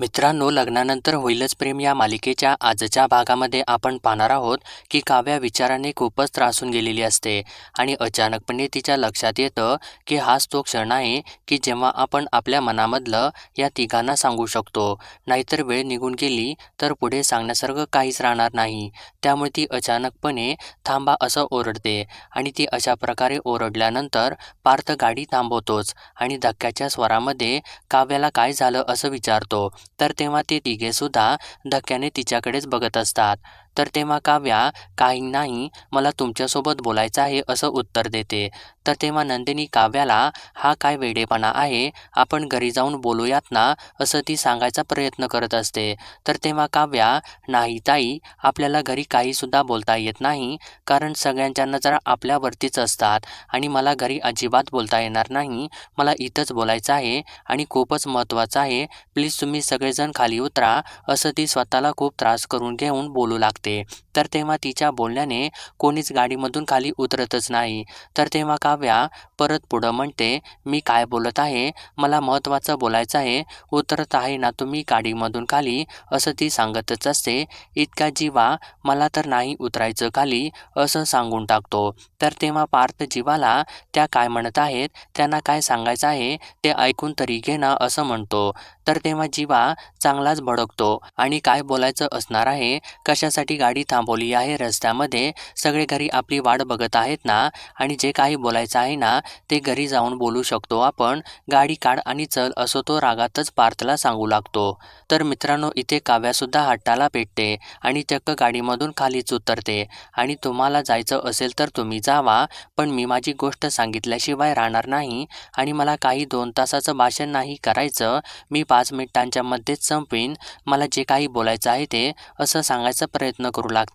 मित्रांनो लग्नानंतर होईलच प्रेम या मालिकेच्या आजच्या भागामध्ये आपण पाहणार आहोत की काव्या विचाराने खूपच त्रासून गेलेली असते आणि अचानकपणे तिच्या लक्षात येतं की हाच तो क्षण आहे की जेव्हा आपण आपल्या मनामधलं या तिघांना सांगू शकतो. नाहीतर वेळ निघून गेली तर पुढे सांगण्यासारखं काहीच राहणार नाही. त्यामुळे ती अचानकपणे थांबा असं ओरडते आणि ती अशा प्रकारे ओरडल्यानंतर पार्थ गाडी थांबवतोच आणि धक्क्याच्या स्वरामध्ये काव्याला काय झालं असं विचारतो. तर तेव्हा ते तिघेसुद्धा धक्क्याने तिच्याकडेच बघत असतात. तर तेव्हा काव्या काही नाही मला तुमच्यासोबत बोलायचं आहे असं उत्तर देते. तर तेव्हा नंदिनी काव्याला हा काय वेडेपणा आहे आपण घरी जाऊन बोलूयात ना असं ती सांगायचा प्रयत्न करत असते. तर तेव्हा काव्या नाही ताई आपल्याला घरी काहीसुद्धा बोलता येत नाही कारण सगळ्यांच्या नजरा आपल्यावरतीच असतात आणि मला घरी अजिबात बोलता येणार नाही मला इथंच बोलायचं आहे आणि खूपच महत्त्वाचं आहे प्लीज तुम्ही सगळेजण खाली उतरा असं ती स्वतःला खूप त्रास करून घेऊन बोलू लागते. they तर तेव्हा तिच्या बोलण्याने कोणीच गाडीमधून खाली उतरतच नाही. तर तेव्हा काव्या परत पुढं म्हणते मी काय बोलत आहे? मला महत्त्वाचं बोलायचं आहे. उतरत आहे ना तुम्ही गाडीमधून खाली? असं ती सांगतच असते. इतका जीवा मला तर नाही उतरायचं खाली असं सांगून टाकतो. तर तेव्हा पार्थ जीवाला त्या काय म्हणत आहेत? त्यांना काय सांगायचं आहे? ते ऐकून तरी घेणं असं म्हणतो. तर तेव्हा जीवा चांगलाच भडकतो आणि काय बोलायचं असणार आहे? कशासाठी गाडी थांबवली आहे रस्त्यामध्ये सगळे घरी आपली वाट बघत आहेत ना? आणि जे काही बोलायचं आहे ना ते घरी जाऊन बोलू शकतो आपण. गाडी काढ आणि चल असं तो रागातच पार्थला सांगू लागतो. तर मित्रांनो इथे काव्यासुद्धा हट्टाला पेटते आणि चक्क गाडीमधून खालीच उतरते. आणि तुम्हाला जायचं असेल तर तुम्ही जावा पण मी माझी गोष्ट सांगितल्याशिवाय राहणार नाही आणि मला काही दोन तासाचं भाषण नाही करायचं. मी पाच मिनिटांच्या मध्येच संपवीन मला जे काही बोलायचं आहे ते असं सांगायचा प्रयत्न करू लागते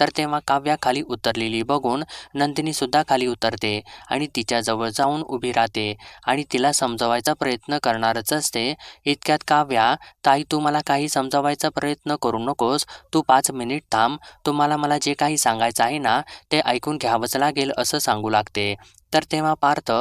तर तेव्हा काव्या खाली उतरलेली बघून नंदिनीसुद्धा खाली उतरते आणि तिच्याजवळ जाऊन उभी राहते आणि तिला समजवायचा प्रयत्न करणारच असते. इतक्यात काव्या ताई तू मला काही समजवायचा प्रयत्न करू नकोस. तू पाच मिनिट थांब. तुम्हाला मला जे काही सांगायचं आहे ना ते ऐकून घ्यावंच लागेल असं सांगू लागते. तर तेव्हा पार्थ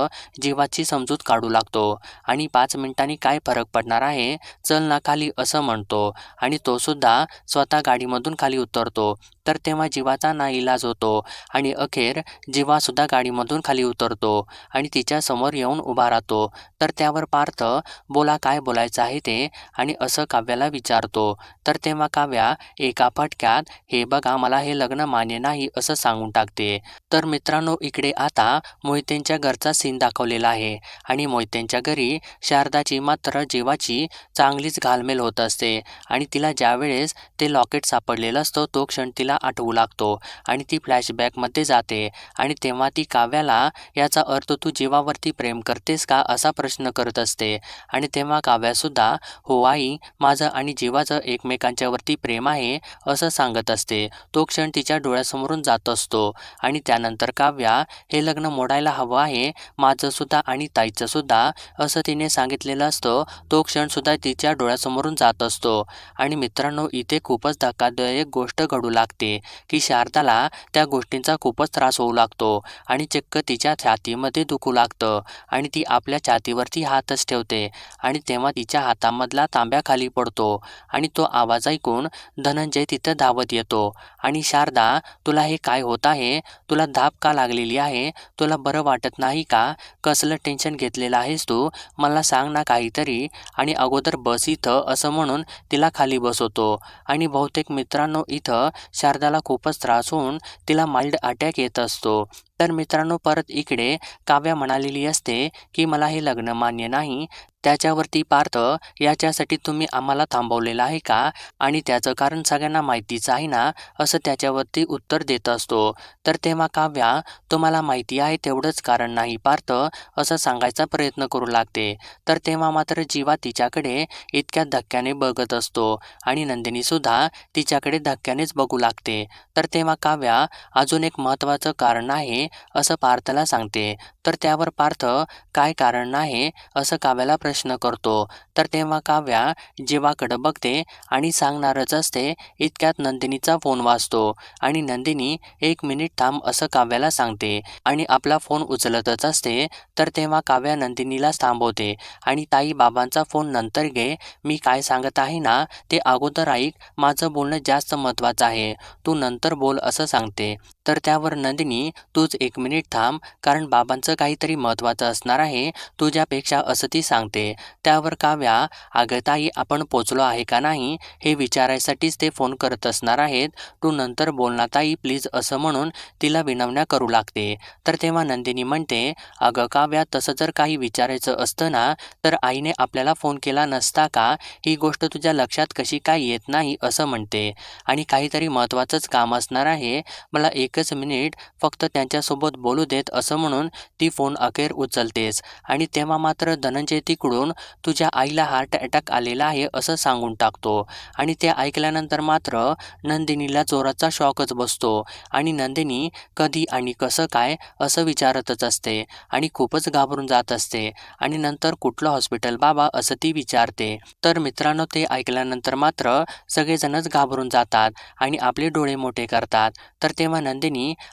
जीवाची समजूत काढू लागतो आणि पाच मिनिटांनी काय फरक पडणार आहे? चल ना खाली असं म्हणतो आणि तो सुद्धा स्वतः गाडीमधून खाली उतरतो. तर तेव्हा जीवाचा नाईलाज होतो आणि अखेर जीवासुद्धा गाडीमधून खाली उतरतो आणि तिच्या समोर येऊन उभा राहतो. तर त्यावर पार्थ बोला काय बोलायचं आहे ते? आणि असं काव्याला विचारतो. तर तेव्हा काव्या एका फटक्यात हे बघा मला हे लग्न मान्य नाही असं सांगून टाकते. तर मित्रांनो इकडे आता मोहितेंच्या घरचा सीन दाखवलेला आहे आणि मोहितेंच्या घरी शारदाची मात्र जीवाची चांगलीच घालमेल होत असते आणि तिला ज्यावेळेस ते लॉकेट सापडलेलं असतं तो क्षण तिला आठवू लागतो आणि ती फ्लॅशबॅकमध्ये जाते. आणि तेव्हा ती काव्याला याचा अर्थ तू जीवावरती प्रेम करतेस का? असा प्रश्न करत असते. आणि तेव्हा काव्यासुद्धा हो आई माझं आणि जीवाचं एकमेकांच्यावरती प्रेम आहे असं सांगत असते. तो क्षण तिच्या डोळ्यासमोरून जात असतो. आणि त्यानंतर काव्या हे लग्न मोडायला हवं आहे माझंसुद्धा आणि ताईचंसुद्धा असं तिने सांगितलेलं असतं. तो क्षणसुद्धा तिच्या डोळ्यासमोरून जात असतो. आणि मित्रांनो इथे खूपच धक्कादायक गोष्ट घडू लागते. की शारदाला त्या गोष्टींचा खूपच त्रास होऊ लागतो आणि चक्क तिच्या छातीमध्ये दुखू लागतं आणि ती आपल्या छातीवरती हातच ठेवते आणि तेव्हा तिच्या हातामधला तांब्या खाली पडतो आणि तो आवाज ऐकून धनंजय तिथं धावत येतो. आणि शारदा तुला हे काय होत आहे? तुला धाप का लागलेली आहे? तुला बरं वाटत नाही का? कसलं टेन्शन घेतलेलं आहेस तू? मला सांग ना काहीतरी. आणि अगोदर बस इथं असं म्हणून तिला खाली बसवतो. आणि बहुतेक मित्रांनो इथं शारदाला खूपच त्रास होऊन तिला माइल्ड अटॅक येत असतो. तर मित्रांनो परत इकडे काव्या म्हणालेली असते की मला हे लग्न मान्य नाही त्याच्यावरती पार्थ याच्यासाठी तुम्ही आम्हाला थांबवलेलं आहे का? आणि त्याचं कारण सगळ्यांना माहितीचं आहे ना? असं त्याच्यावरती उत्तर देत असतो. तर तेव्हा काव्या तुम्हाला माहिती आहे तेवढंच कारण नाही पार्थ असं सांगायचा प्रयत्न करू लागते. तर तेव्हा मात्र जीवा तिच्याकडे इतक्या धक्क्याने बघत असतो. आणि नंदिनीसुद्धा तिच्याकडे धक्क्यानेच बघू लागते. तर तेव्हा काव्या अजून एक महत्त्वाचं कारण आहे असं पार्थला सांगते. तर त्यावर पार्थ काय कारण नाही असं काव्याला प्रश्न प्रश्न करतो. तर तेव्हा काव्या जीवाकडं बघते आणि सांगणारच असते इतक्यात नंदिनीचा फोन वाजतो. आणि नंदिनी एक मिनिट थांब असं काव्याला सांगते आणि आपला फोन उचलतच असते. तर तेव्हा काव्या नंदिनीलाच थांबवते आणि ताई बाबांचा फोन नंतर घे. मी काय सांगत आहे ना ते अगोदर ऐक. माझं बोलणं जास्त महत्त्वाचं आहे. तू नंतर बोल असं सांगते. तर त्यावर नंदिनी तूच एक मिनिट थांब कारण बाबांचं काहीतरी महत्त्वाचं असणार आहे तुझ्यापेक्षा असं ती सांगते. त्यावर काव्या आगताई आपण पोचलो आहे का नाही? हे विचारायसाठीच ते फोन करत असणार आहेत. तू नंतर बोल ताई प्लीज असं म्हणून तिला विनवण्या करू लागते. तर तेव्हा नंदिनी म्हणते अगं काव्या तसं जर काही विचारायचं असतं ना तर आईने आपल्याला फोन केला नसता का? ही गोष्ट तुझ्या लक्षात कशी काय येत नाही? असं म्हणते. आणि काहीतरी महत्त्वाचंच काम असणार आहे. मला एक एकच मिनिट फक्त त्यांच्यासोबत बोलू देत असं म्हणून ती फोन अखेर उचलतेस आणि तेव्हा मात्र धनंजय तिकडून तुझ्या आईला हार्ट अटॅक आलेला आहे असं सांगून टाकतो. आणि ते ऐकल्यानंतर मात्र नंदिनीला जोराचा शॉकच बसतो. आणि नंदिनी कधी आणि कसं काय असं विचारतच असते. आणि खूपच घाबरून जात असते. आणि नंतर कुठलं हॉस्पिटल बाबा असं ती विचारते. तर मित्रांनो ते ऐकल्यानंतर मात्र सगळेजणच घाबरून जातात आणि आपले डोळे मोठे करतात. तर तेव्हा नंदिनी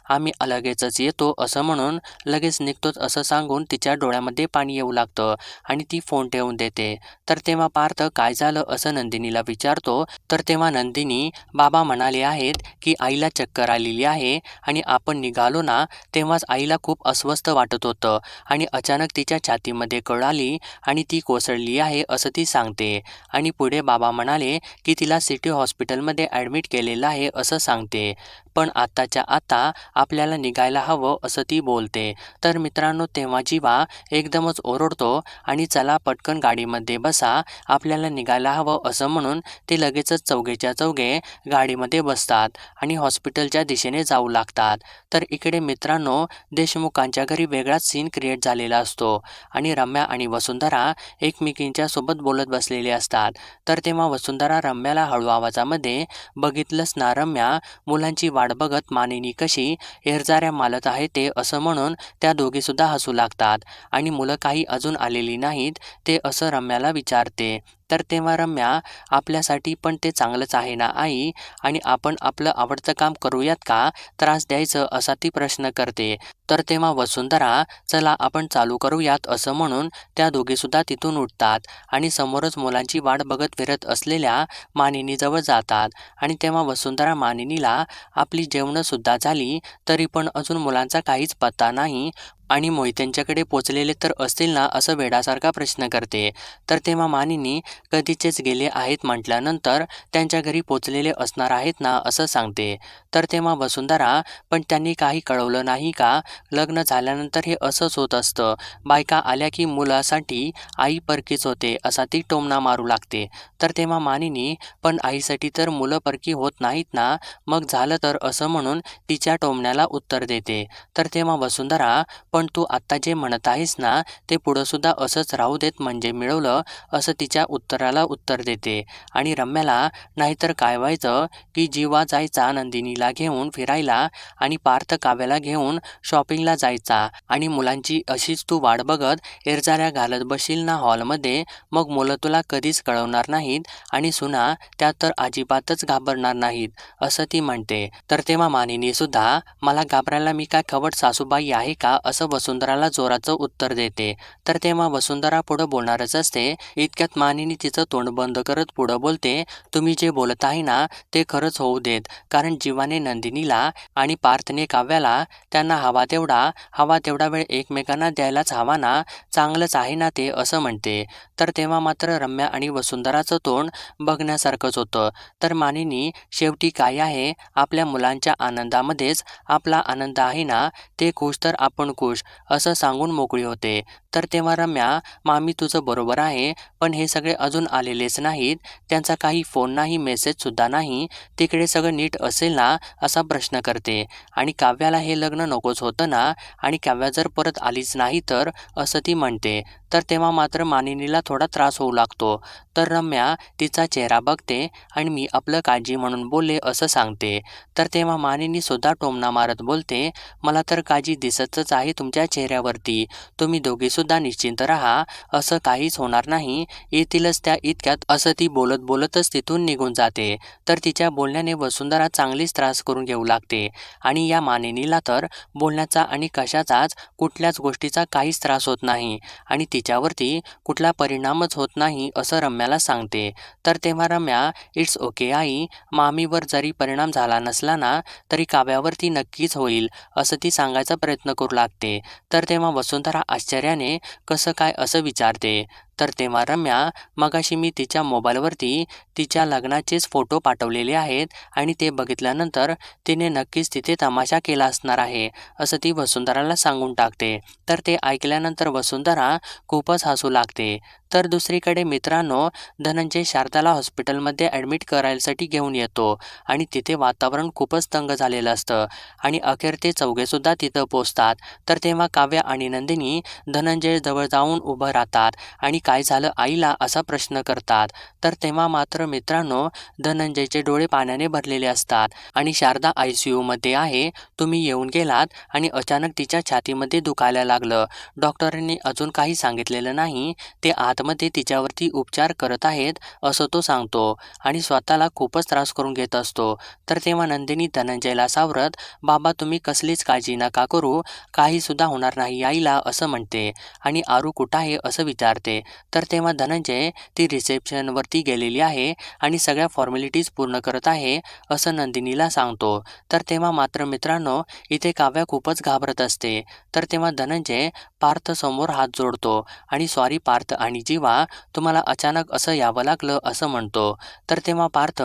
आम्ही लगेचच येतो असं म्हणून लगेच निघतोच असं सांगून तिच्या डोळ्यामध्ये पाणी येऊ लागतं आणि ती फोन ठेवून देते. तर तेव्हा पार्थ काय झालं असं नंदिनीला विचारतो. तर तेव्हा नंदिनी बाबा म्हणाले आहेत की आईला चक्कर आलेली आहे आणि आपण निघालो ना तेव्हाच आईला खूप अस्वस्थ वाटत होतं आणि अचानक तिच्या छातीमध्ये कळ आली आणि ती कोसळली आहे असं ती सांगते. आणि पुढे बाबा म्हणाले की तिला सिटी हॉस्पिटलमध्ये ॲडमिट केलेलं आहे असं सांगते. पण आत्ताच्या आत आपल्याला निघायला हवं असं ती बोलते. तर मित्रांनो तेव्हा जीवा एकदमच ओरडतो आणि चला पटकन गाडीमध्ये बसा आपल्याला निघायला हवं असं म्हणून ते लगेचच चौघेच्या चौघे गाडीमध्ये बसतात आणि हॉस्पिटलच्या दिशेने जाऊ लागतात. तर इकडे मित्रांनो देशमुखांच्या घरी वेगळाच सीन क्रिएट झालेला असतो आणि रम्या आणि वसुंधरा एकमेकींच्या सोबत बोलत बसलेले असतात. तर तेव्हा वसुंधरा रम्याला हळू आवाजामध्ये बघितलंच ना रम्या मुलांची वाट बघत मानिनी कशी हेरजाऱ्या मालत आहे ते असं म्हणून त्या दोघीसुद्धा हसू लागतात. आणि मुलं काही अजून आलेली नाहीत ते असं रम्याला विचारते. तर तेव्हा रम्या आपल्यासाठी पण ते चांगलंच आहे ना आई? आणि आपण आपलं आवडतं काम करूयात का? त्रास द्यायचं असा ती प्रश्न करते. तर तेव्हा वसुंधरा चला आपण चालू करूयात असं म्हणून त्या दोघीसुद्धा तिथून उठतात आणि समोरच मुलांची वाट बघत फिरत असलेल्या मानिनीजवळ जातात. आणि तेव्हा वसुंधरा मानिनीला आपली जेवणंसुद्धा झाली तरी पण अजून मुलांचा काहीच पत्ता नाही. आणि मोहित्यांच्याकडे पोचलेले तर असतील ना असं वेडासारखा प्रश्न करते. तर तेव्हा मानिनी कधीचेच गेले आहेत म्हटल्यानंतर त्यांच्या घरी पोचलेले असणार आहेत ना असं सांगते. तर तेव्हा वसुंधरा पण त्यांनी काही कळवलं नाही का? लग्न झाल्यानंतर हे असंच होत असतं. बायका आल्या की मुलासाठी आई परकीच होते असा ती टोमणा मारू लागते. तर तेव्हा मानिनी पण आईसाठी तर मुलं परकी होत नाहीत ना? मग झालं तर असं म्हणून तिच्या टोमण्याला उत्तर देते. तर तेव्हा वसुंधरा पण तू आत्ता जे म्हणत आहेस ना ते पुढंसुद्धा असंच राहू देत म्हणजे मिळवलं असं तिच्या उत्तराला उत्तर देते. आणि रम्याला नाहीतर काय व्हायचं की जीवा जायचा नंदिनीला घेऊन फिरायला आणि पार्थ काव्याला घेऊन शॉपिंगला जायचा. आणि मुलांची अशीच तू वाट बघत एरजाऱ्या घालत बशील ना हॉलमध्ये मग मुलं तुला कधीच कळवणार नाहीत आणि सुना त्या तर अजिबातच घाबरणार नाहीत असं ती म्हणते. तर तेव्हा मानिनी सुद्धा मला घाबरायला मी काय खवट सासूबाई आहे का? असं वसुंधराला जोराचं उत्तर देते. तर तेव्हा वसुंधरा पुढं बोलणारच असते. इतक्यात मानिनी तिचं तोंड बंद करत पुढं बोलते तुम्ही जे बोलत आहे ना ते खरंच होऊ देत. कारण जीवाने नंदिनीला आणि पार्थने काव्याला त्यांना हवा तेवढा हवा तेवढा वेळ एकमेकांना द्यायलाच हवा ना चांगलंच आहे ना ते असं म्हणते. तर तेव्हा मात्र रम्या आणि वसुंधराचं तोंड बघण्यासारखंच होतं. तर मानिनी शेवटी काय आहे? आपल्या मुलांच्या आनंदामध्येच आपला आनंद आहे ना? ते खुश तर आपण खुश. असं सांगून मोकळी होते. तर तेव्हा रम्या मामी तुझं बरोबर आहे पण हे सगळे अजून आलेलेच नाहीत. त्यांचा काही फोन नाही मेसेजसुद्धा नाही. तिकडे सगळं नीट असेल ना असा प्रश्न करते. आणि काव्याला हे लग्न नकोच होतं ना आणि काव्या जर परत आलीच नाही तर? असं ती म्हणते. तर तेव्हा मात्र मानिनीला थोडा त्रास होऊ लागतो. तर रम्या तिचा चेहरा बघते आणि मी आपलं काळजी म्हणून बोलले असं सांगते. तर तेव्हा मानिनी सुद्धा टोमणा मारत बोलते मला तर काळजी दिसतच आहे तुमच्या चेहऱ्यावरती. तुम्ही दोघीसुद्धा सुद्धा निश्चिंत राहा. असं काहीच होणार नाही. येतीलच त्या इतक्यात असं ती बोलत बोलतच तिथून निघून जाते. तर तिच्या बोलण्याने वसुंधरा चांगलीच त्रास करून घेऊ लागते. आणि या मानिनीला तर बोलण्याचा आणि कशाचाच कुठल्याच गोष्टीचा काहीच त्रास होत नाही. आणि तिच्यावरती कुठला परिणामच होत नाही असं रम्याला सांगते. तर तेव्हा रम्या इट्स ओके आई. मामीवर जरी परिणाम झाला नसला ना तरी काव्यावरती नक्कीच होईल असं ती सांगायचा प्रयत्न करू लागते. तर तेव्हा वसुंधरा आश्चर्याने कसं काय असं विचारते? तर तेव्हा रम्या मगाशी मी तिच्या मोबाईलवरती तिच्या लग्नाचेच फोटो पाठवलेले आहेत आणि ते बघितल्यानंतर तिने नक्कीच तिथे तमाशा केला असणार आहे असं ती वसुंधराला सांगून टाकते. तर ते ऐकल्यानंतर वसुंधरा खूपच हसू लागते. तर दुसरीकडे मित्रांनो धनंजय शारदाला हॉस्पिटलमध्ये ॲडमिट करायसाठी घेऊन येतो आणि तिथे वातावरण खूपच तंग झालेलं असतं आणि अखेर ते चौघेसुद्धा तिथं पोचतात. तर तेव्हा काव्या आणि नंदिनी धनंजय जवळ जाऊन उभं राहतात आणि काय झालं? आईला असा प्रश्न करतात. तर तेव्हा मात्र मित्रांनो धनंजयचे डोळे पाण्याने भरलेले असतात. आणि शारदा आय सी यूमध्ये आहे. तुम्ही येऊन गेलात आणि अचानक तिच्या छातीमध्ये दुखायला लागलं. डॉक्टरांनी अजून काही सांगितलेलं नाही. ते आतमध्ये तिच्यावरती उपचार करत आहेत असं तो सांगतो. आणि स्वतःला खूपच त्रास करून घेत असतो. तर तेव्हा नंदिनी धनंजयला सावरत बाबा तुम्ही कसलीच काळजी नका करू. काहीसुद्धा होणार नाही आईला असं म्हणते. आणि आरू कुठं आहे असं विचारते. तर तेव्हा धनंजय ती रिसेप्शनवरती गेलेली आहे आणि सगळ्या फॉर्मॅलिटीज पूर्ण करत आहे असं नंदिनीला सांगतो. तर तेव्हा मात्र मित्रांनो इथे काव्या खूपच घाबरत असते. तर तेव्हा धनंजय पार्थ समोर हात जोडतो आणि सॉरी पार्थ आणि जीवा तुम्हाला अचानक असं यावं लागलं असं म्हणतो. तर तेव्हा पार्थ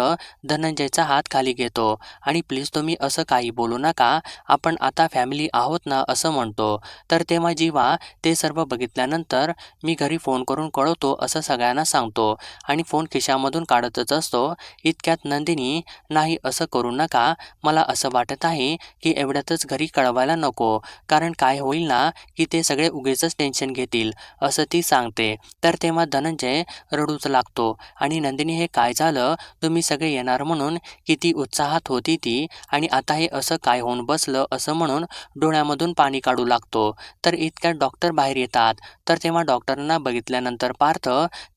धनंजयचा हात खाली घेतो आणि प्लीज तुम्ही असं काही बोलू नका आपण आता फॅमिली आहोत ना असं म्हणतो. तर तेव्हा जीवा ते सर्व बघितल्यानंतर मी घरी फोन करून कळवतो असं सगळ्यांना सांगतो आणि फोन खिशामधून काढतच असतो. इतक्यात नंदिनी नाही असं करू नका. मला असं वाटत आहे की एवढ्यातच घरी कळवायला नको. कारण काय होईल ना की ते सगळे उगेच टेन्शन घेतील असं ती सांगते. तर तेव्हा धनंजय रडूच लागतो आणि नंदिनी हे काय झालं? तुम्ही सगळे येणार म्हणून किती उत्साहात होती ती आणि आता हे असं काय होऊन बसलं असं म्हणून डोळ्यामधून पाणी काढू लागतो. तर इतक्यात डॉक्टर बाहेर येतात. तर तेव्हा डॉक्टरांना बघितल्यानंतर पार्थ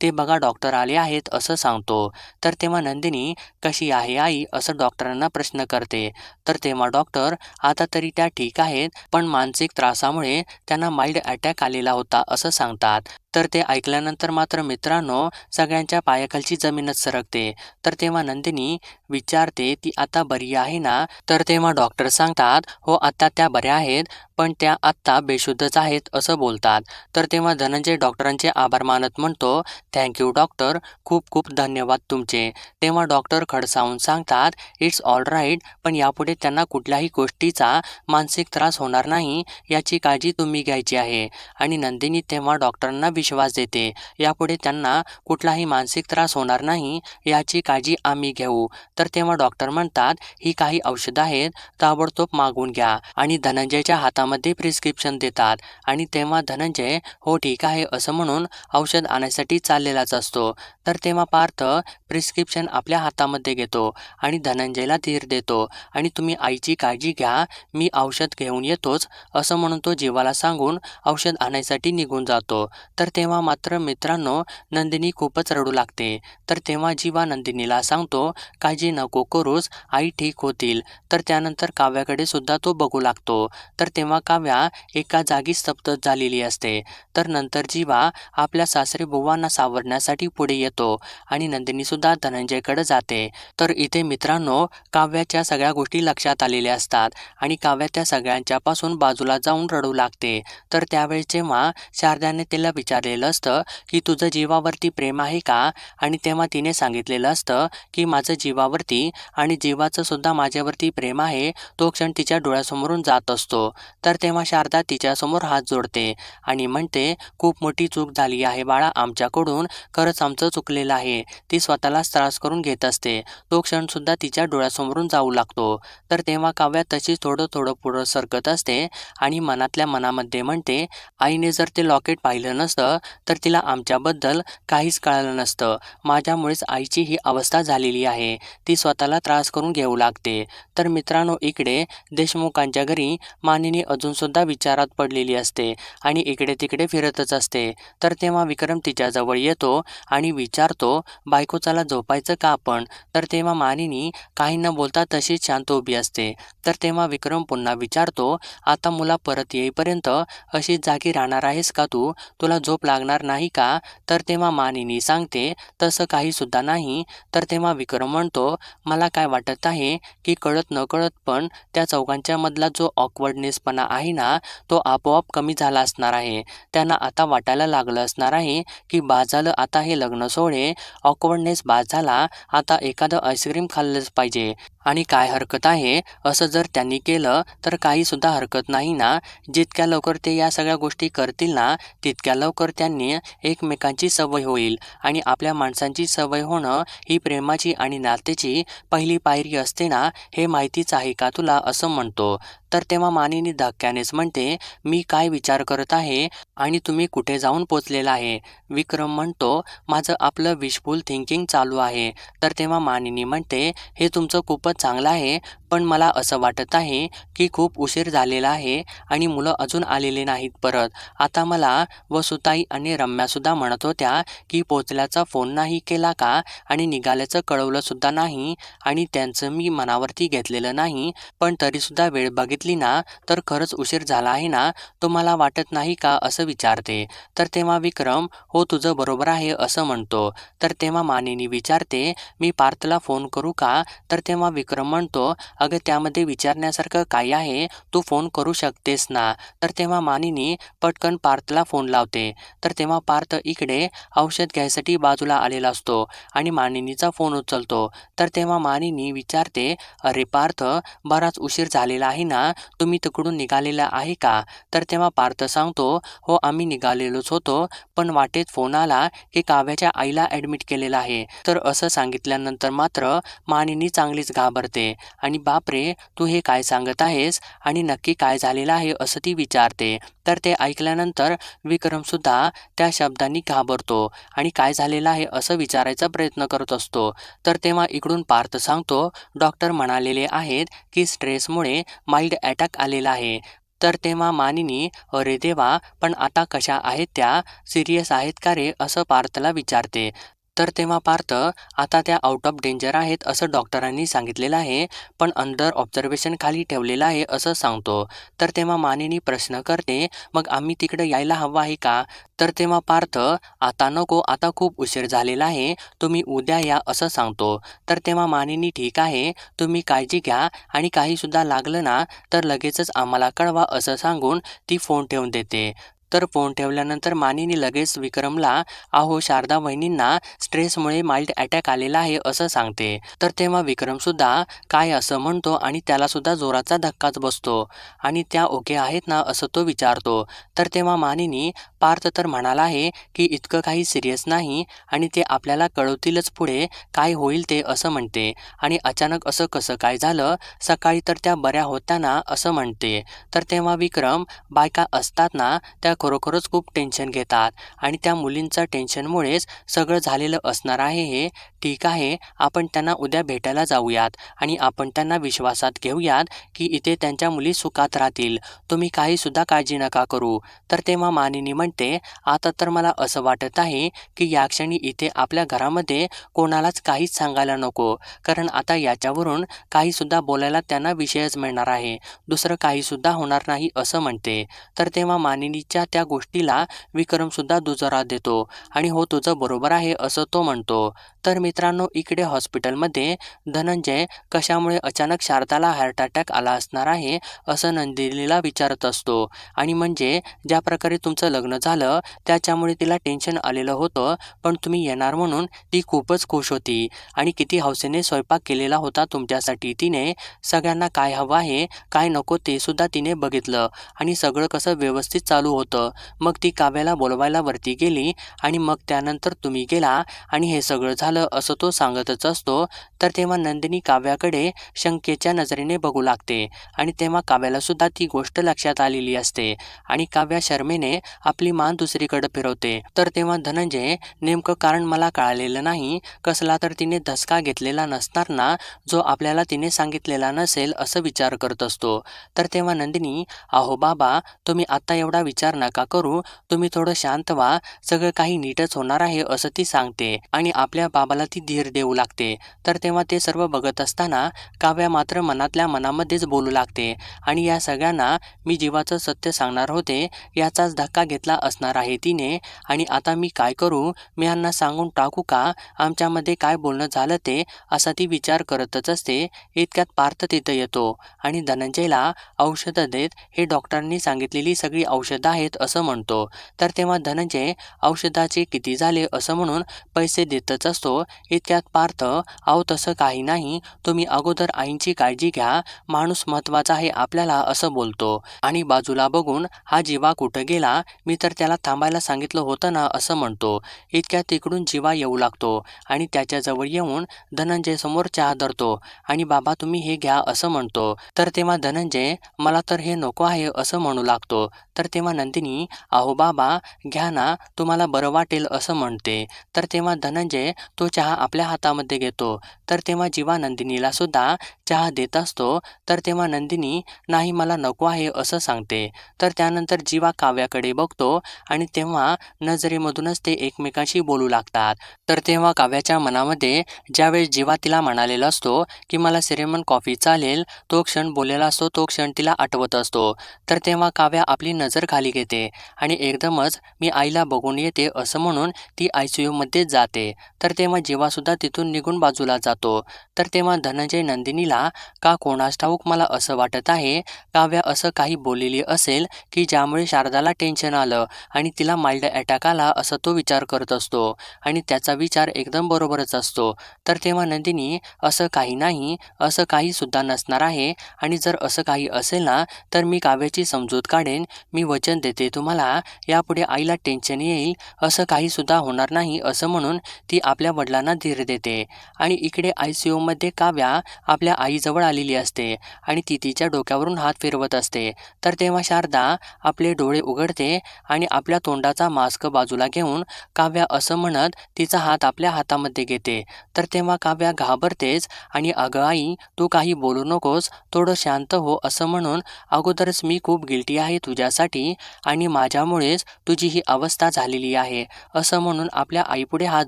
ते बघा डॉक्टर आले आहेत असं सांगतो. तर तेव्हा नंदिनी कशी आहे आई? असं डॉक्टरांना प्रश्न करते. तर तेव्हा डॉक्टर आता तरी त्या ठीक आहेत पण मानसिक त्रासामुळे त्यांना माइल्ड अटॅक आलेला होता असं सांगतात. तर ते ऐकल्यानंतर मात्र मित्रांनो सगळ्यांच्या पायाखालची जमीनच सरकते. तर तेव्हा नंदिनी विचारते ती आता बरी आहे ना? तर तेव्हा डॉक्टर सांगतात हो आता त्या बऱ्या आहेत पण त्या आत्ता बेशुद्धच आहेत असं बोलतात. तर तेव्हा धनंजय डॉक्टरांचे आभार मानत म्हणतो थँक्यू डॉक्टर खूप खूप धन्यवाद तुमचे. तेव्हा डॉक्टर खडसावून सांगतात इट्स ऑल राईट पण यापुढे त्यांना कुठल्याही गोष्टीचा मानसिक त्रास होणार नाही याची काळजी तुम्ही घ्यायची आहे. आणि नंदिनी तेव्हा डॉक्टरांना विश्वास देते. यापुढे त्यांना कुठलाही मानसिक त्रास होणार नाही याची काळजी आम्ही घेऊ. तर तेव्हा डॉक्टर म्हणतात ही काही औषधं आहेत ताबडतोब मागून घ्या. आणि धनंजयच्या हातामध्ये प्रिस्क्रिप्शन देतात. आणि तेव्हा धनंजय हो ठीक आहे असं म्हणून औषध आणण्यासाठी चाललेलाच असतो. तर तेव्हा पार्थ प्रिस्क्रिप्शन आपल्या हातामध्ये घेतो आणि धनंजयला धीर देतो. आणि तुम्ही आईची काळजी घ्या मी औषध घेऊन येतोच असं म्हणून तो जीवाला सांगून औषध आणायसाठी निघून जातो. तर तेव्हा मात्र मित्रांनो नंदिनी खूपच रडू लागते. तर तेव्हा जीवा नंदिनीला सांगतो काळजी नको करूस आई ठीक होतील. तर त्यानंतर काव्याकडे सुद्धा तो बघू लागतो. तर तेव्हा काव्या एका जागी स्तब्ध झालेली असते. तर नंतर जीवा आपल्या सासरे बुवांना सावरण्यासाठी पुढे येतो आणि नंदिनीसुद्धा धनंजयकडे जाते. तर इथे मित्रांनो काव्याच्या सगळ्या गोष्टी लक्षात आलेल्या असतात आणि काव्या त्या सगळ्यांच्यापासून बाजूला जाऊन रडू लागते. तर त्यावेळी जेव्हा शारदाने तिला विचारलेलं असतं की तुझं जीवावरती प्रेम आहे का? आणि तेव्हा तिने सांगितलेलं असतं की माझं जीवावरती आणि जीवाचं सुद्धा माझ्यावरती प्रेम आहे तो क्षण तिच्या डोळ्यासमोरून जात असतो. तर तेव्हा शारदा तिच्यासमोर हात जोडते आणि म्हणते खूप मोठी चूक झाली आहे बाळा आमच्याकडून. खरंच आमचं चुकलेलं आहे. ती स्वतःलाच त्रास करून घेत असते. तो क्षणसुद्धा तिच्या डोळ्यासमोरून जाऊ लागतो. तर तेव्हा काव्या तशीच थोडं थोडं पुढं सरकत असते आणि मनातल्या मनामध्ये म्हणते आईने जर ते लॉकेट पाहिलं नसतं असतं तर तिला आमच्याबद्दल काहीच कळलं नसतं. माझ्यामुळेच आईची ही अवस्था झालेली आहे. ती स्वतःला त्रास करून घेऊ लागते. तर मित्रांनो इकडे देशमुखांच्या घरी मानिनी अजूनसुद्धा विचारात पडलेली असते आणि इकडे तिकडे फिरतच असते. तर तेव्हा विक्रम तिच्याजवळ येतो आणि विचारतो बायको चला झोपायचं का आपण तर तेव्हा मानिनी काही न बोलता तशीच शांत उभी असते. तर तेव्हा विक्रम पुन्हा विचारतो आता मुला परत येईपर्यंत अशीच जागी राहणार आहेस का तू? तुला झोप लागणार नाही का? तर तेव्हा मानिनी सांगते तसं काही सुद्धा नाही. तर तेव्हा विक्रम म्हणतो मला काय वाटत आहे की कळत न कळत पण त्या चौघांच्या मधला जो ऑकवर्डनेसपणा आहे ना तो आपोआप कमी झाला असणार आहे. त्यांना आता वाटायला लागलं असणार आहे की बाद झालं आता हे लग्न सोहळे ऑकवर्डनेस बाद झाला आता एखादं आईस्क्रीम खाल्लंच पाहिजे. आणि काय हरकत आहे? असं जर त्यांनी केलं तर काहीसुद्धा हरकत नाही ना? जितक्या लवकर ते या सगळ्या गोष्टी करतील ना तितक्या लवकर त्यांनी एकमेकांची सवय होईल आणि आपल्या माणसांची सवय होणं ही प्रेमाची आणि नात्याची पहिली पायरी असते ना हे माहितीच आहे का तुला? असं म्हणतो. तर तेव्हा मानिनी धक्क्यानेच म्हणते मी काय विचार करत आहे आणि तुम्ही कुठे जाऊन पोचलेला आहे? विक्रम म्हणतो माझं आपलं विशफुल थिंकिंग चालू आहे. तर तेव्हा मानिनी म्हणते हे तुमचं खूपच चांगलं आहे पण मला असं वाटत आहे की खूप उशीर झालेला आहे आणि मुलं अजून आलेले नाहीत परत. आता मला वसुताई आणि रम्यासुद्धा म्हणत होत्या की पोचल्याचा फोन नाही केला का आणि निघाल्याचं कळवलंसुद्धा नाही आणि त्यांचं मी मनावरती घेतलेलं नाही पण तरीसुद्धा वेळ बघितली ना तर खरंच उशीर झाला आहे ना? तुम्हाला वाटत नाही का असं विचारते. तर तेव्हा विक्रम हो तुझं बरोबर आहे असं म्हणतो. तर तेव्हा मानिनी विचारते मी पार्थला फोन करू का? तर तेव्हा विक्रम म्हणतो अगं त्यामध्ये विचारण्यासारखं काय आहे? तू फोन करू शकतेस ना? तर तेव्हा मानिनी पटकन पार्थला फोन लावते. तर तेव्हा पार्थ इकडे औषध घ्यायसाठी बाजूला आलेला असतो आणि मानिनीचा फोन उचलतो. तर तेव्हा मानिनी विचारते अरे पार्थ बराच उशीर झालेला आहे ना? तुम्ही तिकडून निघालेला आहे का? तर तेव्हा पार्थ सांगतो हो आम्ही निघालेलोच होतो पण वाटेत फोन आला की काव्याच्या आईला ॲडमिट केलेलं आहे. तर असं सांगितल्यानंतर मात्र मानिनी चांगलीच घाबरते. आणि बापरे तू हे काय सांगत आहेस? आणि नक्की काय झालेलं आहे असं ती विचारते. तर ते ऐकल्यानंतर विक्रमसुद्धा त्या शब्दांनी घाबरतो आणि काय झालेलं आहे असं विचारायचा प्रयत्न करत असतो. तर तेव्हा इकडून पार्थ सांगतो डॉक्टर म्हणालेले आहेत की स्ट्रेसमुळे माइल्ड अटॅक आलेला आहे. तर तेव्हा मानिनी अरे देवा पण आता कशा आहेत त्या? सिरियस आहेत का रे? असं पार्थला विचारते. तर तेव्हा पार्थ आता त्या आउट ऑफ डेंजर आहेत असं डॉक्टरांनी सांगितलेलं आहे पण अंडर ऑब्झर्वेशन खाली ठेवलेलं आहे असं सांगतो. तर तेव्हा मानिनी प्रश्न करते मग आम्ही तिकडे यायला हवं आहे का? तर तेव्हा पार्थ आता नको आता खूप उशीर झालेला आहे तुम्ही उद्या या असं सांगतो. तर तेव्हा मानिनी ठीक आहे तुम्ही काळजी घ्या आणि काहीसुद्धा लागलं ना तर लगेचच आम्हाला कळवा असं सांगून ती फोन ठेवून देते. तर फोन ठेवल्यानंतर मानिनी लगेच विक्रमला अहो शारदा वहिनींना स्ट्रेसमुळे माइल्ड अटॅक आलेला आहे असं सांगते. तर तेव्हा विक्रमसुद्धा काय असं? म्हणतो आणि त्यालासुद्धा जोराचा धक्काच बसतो. आणि त्या ओके आहेत ना? असं तो विचारतो. तर तेव्हा मानिनी पार्थ तर म्हणाला आहे की इतकं काही सिरियस नाही आणि ते आपल्याला कळवतीलच पुढे काय होईल ते असं म्हणते. आणि अचानक असं कसं काय झालं? सकाळी तर त्या बऱ्या होत्या ना? असं म्हणते. तर तेव्हा विक्रम बायका असतात ना त्या खरोखरच खूप टेन्शन घेतात. आणि त्या मुलींचं टेन्शनमुळेच सगळं झालेलं असणार आहे हे ठीक आहे. आपण त्यांना उद्या भेटायला जाऊयात. आणि आपण त्यांना विश्वासात घेऊयात की इथे त्यांच्या मुली सुखात राहतील. तुम्ही काहीसुद्धा काळजी नका करू. तर तेव्हा मानिनी म्हणते आता तर मला असं वाटत आहे की या क्षणी इथे आपल्या घरामध्ये कोणालाच काहीच सांगायला नको. कारण आता याच्यावरून काहीसुद्धा बोलायला त्यांना विषयच मिळणार आहे. दुसरं काहीसुद्धा होणार नाही असं म्हणते. तर तेव्हा मानिनीच्या त्या गोष्टीला विक्रमसुद्धा दुजोरा देतो. आणि हो तुझं बरोबर आहे असं तो म्हणतो. तर मित्रांनो इकडे हॉस्पिटलमध्ये धनंजय कशामुळे अचानक शारदाला हार्ट अटॅक आला असणार आहे असं नंदिनीला विचारत असतो. आणि म्हणजे ज्या प्रकारे तुमचं लग्न झालं त्याच्यामुळे तिला टेन्शन आलेलं होतं पण तुम्ही येणार म्हणून ती खूपच खुश होती. आणि किती हौसेने स्वयंपाक केलेला होता तुमच्यासाठी तिने सगळ्यांना काय हवं आहे काय नको ते सुद्धा तिने बघितलं. आणि सगळं कसं व्यवस्थित चालू होतं होतं. मग ती काव्याला बोलवायला वरती गेली आणि मग त्यानंतर तुम्ही गेला आणि हे सगळं झालं असं तो सांगतच असतो. तर तेव्हा नंदिनी काव्याकडे शंकेच्या नजरेने बघू लागते आणि तेव्हा काव्याला सुद्धा ती गोष्ट लक्षात आलेली असते आणि काव्या शर्मेने आपली मान दुसरीकडे फिरवते. तर तेव्हा धनंजय नेमकं कारण मला कळालेलं नाही कसला तर तिने धसका घेतलेला नसणार ना जो आपल्याला तिने सांगितलेला नसेल असं विचार करत असतो. तर तेव्हा नंदिनी अहो बाबा तुम्ही आता एवढा विचार नका करू. तुम्ही थोडं शांत व्हा. सगळं काही नीटच होणार आहे असं ती सांगते आणि आपल्या बाबाला ती धीर देऊ लागते. तर तेव्हा ते सर्व बघत असताना काव्या मात्र मनातल्या मनामध्येच बोलू लागते आणि या सगळ्यांना मी जीवाचं सत्य सांगणार होते याचाच धक्का घेतला असणार आहे तिने. आणि आता मी काय करू? मी यांना सांगून टाकू का? आमच्यामध्ये काय बोलणं झालं ते? असा ती विचार करतच असते. इतक्यात पार्थ तिथं येतो आणि धनंजयला औषधं देत हे डॉक्टरांनी सांगितलेली सगळी औषधं आहेत असं म्हणतो. तर तेव्हा धनंजय औषधाचे किती झाले असं म्हणून पैसे देतच असतो. इतक्यात पार्थ अहो तसं काही नाही. तुम्ही अगोदर आईंची काळजी घ्या. माणूस महत्त्वाचा आहे आपल्याला असं बोलतो. आणि बाजूला बघून हा जीवा कुठं गेला? मी तर त्याला थांबायला सांगितलं होतं ना असं म्हणतो. इतक्यात तिकडून जीवा येऊ लागतो आणि त्याच्याजवळ येऊन धनंजय समोर चहा धरतो. आणि बाबा तुम्ही हे घ्या असं म्हणतो. तर तेव्हा धनंजय मला तर हे नको आहे असं म्हणू लागतो. तर तेव्हा नंदिनी अहो बाबा घ्या ना तुम्हाला बरं वाटेल असं म्हणते. तर तेव्हा धनंजय तो चहा आपल्या हातामध्ये घेतो. तर तेव्हा जीवा नंदिनीला सुद्धा चहा देत असतो. तर तेव्हा नंदिनी नाही मला नको आहे असं सांगते. तर त्यानंतर जीवा काव्याकडे बघतो आणि तेव्हा नजरेमधूनच ते एकमेकांशी बोलू लागतात. तर तेव्हा काव्याच्या मनामध्ये ज्यावेळेस जीवा तिला म्हणालेला असतो की मला सिरेमन कॉफी चालेल तो क्षण बोललेला असतो तो क्षण तिला आठवत असतो. तर तेव्हा काव्या आपली नजर खाली घेते. आणि एकदमच मी आईला बघून येते असं म्हणून ती आय सी यूमध्येच जाते. तर तेव्हा जीवासुद्धा तिथून निघून बाजूला जातो. तर तेव्हा धनंजय नंदिनीला का कोणास ठाऊक मला असं वाटत आहे? काव्या असं काही बोललेली असेल की ज्यामुळे शारदाला टेन्शन आलं आणि तिला माइल्ड अटॅक आला असं तो विचार करत असतो. आणि त्याचा विचार एकदम बरोबरच असतो. तर तेव्हा नंदिनी असं काही नाही असं काही सुद्धा नसणार आहे. आणि जर असं काही असेल ना तर मी काव्याची समजूत काढेन. मी वचन देते तुम्हाला यापुढे आईला टेन्शन येईल असं काही सुद्धा होणार नाही असं म्हणून ती आपल्या वडिलांना धीर देते. आणि इकडे आय सी यूमध्ये काव्या आपल्या आईजवळ आलेली असते आणि ती तिच्या डोक्यावरून हात फिरवत असते. तर तेव्हा शारदा आपले डोळे उघडते आणि आपल्या तोंडाचा मास्क बाजूला घेऊन काव्या असं म्हणत तिचा हात आपल्या हातामध्ये घेते. तर तेव्हा काव्या घाबरतेच आणि अगं आई तू काही बोलू नकोस थोडं शांत हो असं म्हणून अगोदरच मी खूप गिल्टी आहे तुझ्यासाठी आणि माझ्यामुळेच तुझी ही अवस्था झालेली आहे असं म्हणून आपल्या आईपुढे हात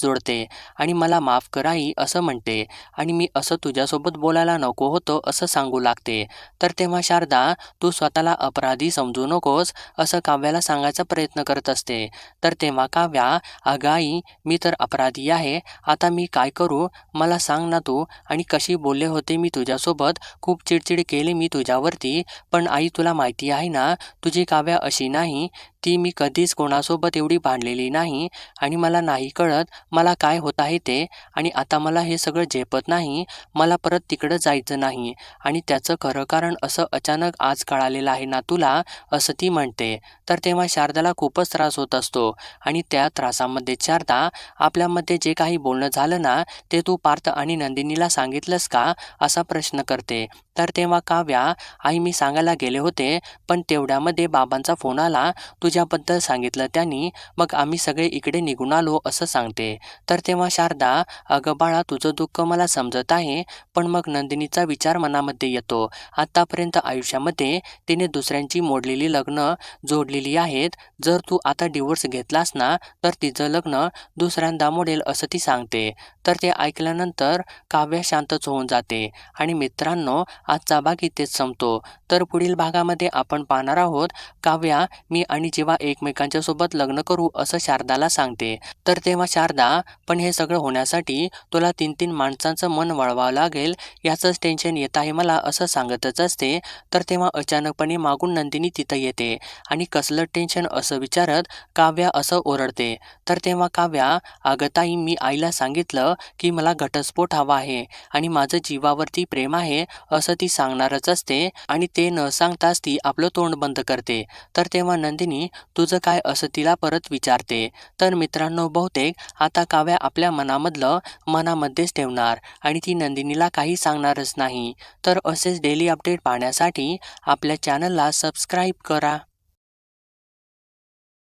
जोडते. आणि मला माफ कराई असं म्हणते. आणि मी असं तुझ्यासोबत बोलायला नको होतं असं सांगू लागते. तर तेव्हा शारदा तू स्वतःला अपराधी समजू नकोस असं काव्याला सांगायचा प्रयत्न करत असते. तर तेव्हा काव्या अगं आई मी तर अपराधी आहे. आता मी काय करू? मला सांग ना तू. आणि कशी बोलले होते मी तुझ्यासोबत? खूप चिडचिड केली मी तुझ्यावरती. पण आई तुला माहिती आहे ना तुझी काव्या अशी नाही. नहीं ती मी कधीच कोणासोबत एवढी भांडलेली नाही आणि मला नाही कळत मला काय होत आहे ते. आणि आता मला हे सगळं झेपत नाही मला परत तिकडं जायचं नाही. आणि त्याचं खरं कारण असं अचानक आज कळालेलं आहे ना तुला असं ती म्हणते. तर तेव्हा शारदाला खूपच त्रास होत असतो. आणि त्या त्रासामध्ये शारदा आपल्यामध्ये जे काही बोलणं झालं ना ते तू पार्थ आणि नंदिनीला सांगितलंस का? असा प्रश्न करते. तर तेव्हा काव्या आई मी सांगायला गेले होते पण तेवढ्यामध्ये बाबांचा फोन आला. तुझ्याबद्दल सांगितलं. त्यांनी मग आम्ही सगळे इकडे निघून आलो असं सांगते. तर तेव्हा शारदा अगं बाळा तुझं दुःख मला समजत आहे पण मग नंदिनीचा विचार मनामध्ये येतो. आत्तापर्यंत आयुष्यामध्ये तिने दुसऱ्यांची मोडलेली लग्न जोडलेली आहेत. जर तू आता डिवोर्स घेतलास ना तर तिचं लग्न दुसऱ्यांदा मोडेल असं ती सांगते. तर ते ऐकल्यानंतर काव्य शांतच होऊन जाते. आणि मित्रांनो आजचा भाग इथेच संपतो. तर पुढील भागामध्ये आपण पाहणार आहोत. काव्या मी आणि जेव्हा एकमेकांच्या सोबत लग्न करू असं शारदाला सांगते तर तेव्हा शारदा पण हे सगळं होण्यासाठी तुला तीन तीन माणसांचं मन वळवावं लागेल याचंच टेन्शन येत आहे मला असं सांगतच असते. तर तेव्हा अचानकपणे मागून नंदिनी तिथं येते आणि कसलं टेन्शन असं विचारत काव्या असं ओरडते. तर तेव्हा काव्या अगताई मी आईला सांगितलं की मला घटस्फोट हवा आहे आणि माझं जीवावरती प्रेम आहे असं ती सांगणारच असते आणि ते न सांगताच ती आपलं तोंड बंद करते. तर तेव्हा नंदिनी तुझं काय असं तिला परत विचारते. तर मित्रांनो बहुतेक आता काव्या आपल्या मनामधलं मनामध्येच ठेवणार आणि ती नंदिनीला काही सांगणारच नाही. तर असेच डेली अपडेट पाहण्यासाठी आपल्या चॅनलला सबस्क्राईब करा.